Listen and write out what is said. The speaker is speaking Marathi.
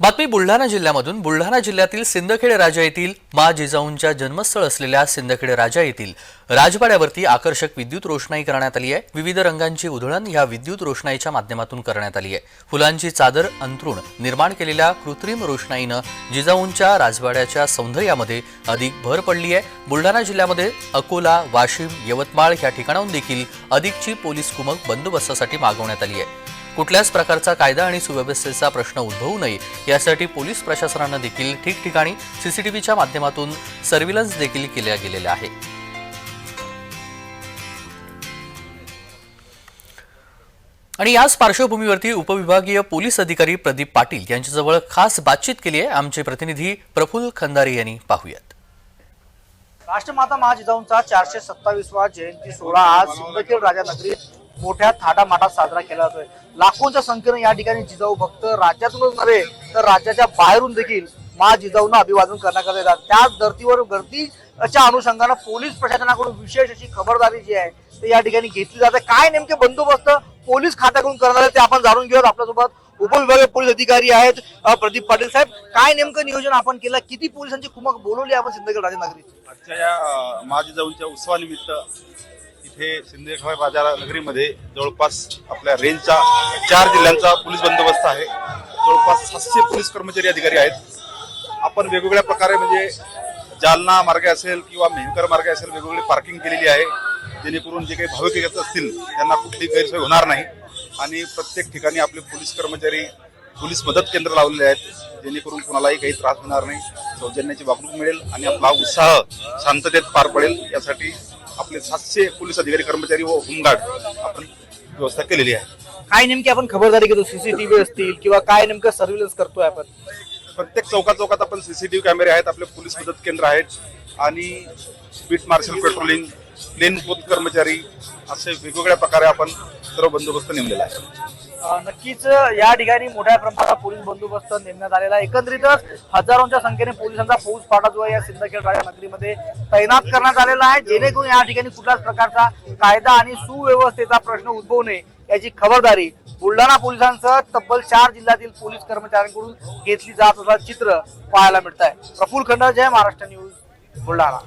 बातमी बुलढाणा जिल्ह्यामधून. बुलढाणा जिल्ह्यातील सिंदखेड राजा येथील मा जिजाऊंच्या जन्मस्थळ असलेल्या सिंदखेड राजा येथील राजवाड्यावरती आकर्षक विद्युत रोषणाई करण्यात आली आहे. विविध रंगांची उधळण या विद्युत रोषणाईच्या माध्यमातून करण्यात आली आहे. फुलांची चादर अंथरुण निर्माण केलेल्या कृत्रिम रोषणाईनं जिजाऊंच्या राजवाड्याच्या सौंदर्यामध्ये अधिक भर पडली आहे. बुलढाणा जिल्ह्यामध्ये अकोला वाशिम यवतमाळ या ठिकाणाहून देखील अधिकची पोलीस कुमक बंदोबस्तासाठी मागवण्यात आली आहे. कुठल्याच प्रकारचा कायदा आणि सुव्यवस्थेचा प्रश्न उद्भवू नये यासाठी पोलीस प्रशासनानं देखील ठिकठिकाणी सीसीटीव्हीच्या माध्यमातून सर्व्हिलन्स देखील केल्या गेलेल्या आहे आणि याच पार्श्वभूमीवरती उपविभागीय पोलीस अधिकारी प्रदीप पाटील यांच्याजवळ खास बातचीत केली आहे. आमचे प्रतिनिधी प्रफुल्ल खंदारे यांनी पाहूयात. राष्ट्रमाता महाजिजाऊंचा चारशे सत्तावीसवा जयंती सोहळा आज सिंदखेड राजानगरीत मोठ्या थाटामाटात साजरा केला जातोय. लाखोंच्या संख्येनं या ठिकाणी जिजाऊ भक्त राज्यातूनच नव्हे तर राज्याच्या बाहेरून देखील मा जिजाऊंना अभिवादन करण्याकरता येतात. त्याच धर्तीवर गर्दीच्या अनुषंगानं पोलीस प्रशासनाकडून विशेष अशी खबरदारी जी आहे ते या ठिकाणी घेतली जाते. काय नेमके बंदोबस्त पोलीस खात्याकडून करणार आहे ते आपण जाणून घेऊयात. आपल्यासोबत उपविभागीय पोलीस अधिकारी आहेत प्रदीप पाटील साहेब. काय नेमकं नियोजन आपण केलं? किती पोलिसांची कुमक बोलवली आपण सिंदखेड राजा आजच्या या माझी जाऊनच्या उत्सवानिमित्त हे सिंदेश्वर राजा नगरीमध्ये जवळपास आपल्या रेंजचा चार जिल्ह्यांचा पोलीस बंदोबस्त आहे. जवळपास सातशे पोलीस कर्मचारी अधिकारी आहेत. आपण वेगवेगळ्या प्रकारे म्हणजे जालना मार्गे असेल किंवा मेहकर मार्गे असेल वेगवेगळी पार्किंग केलेली आहे. जेणेकरून जे काही भाविक येत असतील त्यांना कुठली गैरसोय होणार नाही. आणि प्रत्येक ठिकाणी आपले पोलीस कर्मचारी पोलीस मदत केंद्र लावलेले आहेत. जेणेकरून कोणालाही काही त्रास होणार नाही. सौजन्याची वागणूक मिळेल आणि आपला उत्साह शांततेत पार पडेल. यासाठी आपले सातशे पोलीस अधिकारी कर्मचारी व होमगार्ड आपण व्यवस्था केलेली आहे. काय नेमकी आपण खबरदारी घेतो? सीसीटीव्ही असतील किंवा काय नेमकं सर्व्हिलन्स करतोय आपण? प्रत्येक चौकात चौकात आपण सीसीटीव्ही कॅमेरे आहेत आपले पोलीस मदत केंद्र आहेत आणि बीट मार्शल पेट्रोलिंग प्लेन पोत कर्मचारी असे वेगवेगळ्या प्रकारे आपण सर्व बंदोबस्त नेमलेला आहे. नक्कीच या ठिकाणी मोठ्या प्रमाणात पोलीस बंदोबस्त नेमण्यात आलेला आहे. एकंदरीतच हजारोंच्या संख्येने पोलिसांचा फौज फाटा जो आहे. या सिंदखेड राजा नगरीमध्ये तैनात करण्यात आलेला आहे. जेणेकरून या ठिकाणी कुठल्याच प्रकारचा कायदा आणि सुव्यवस्थेचा प्रश्न उद्भवू नये याची खबरदारी बुलढाणा पोलिसांसह तब्बल चार जिल्ह्यातील पोलीस कर्मचाऱ्यांकडून घेतली जात असल्याचं चित्र पाहायला मिळत आहे प्रफुल खंड जय महाराष्ट्र न्यूज बुलढाणा.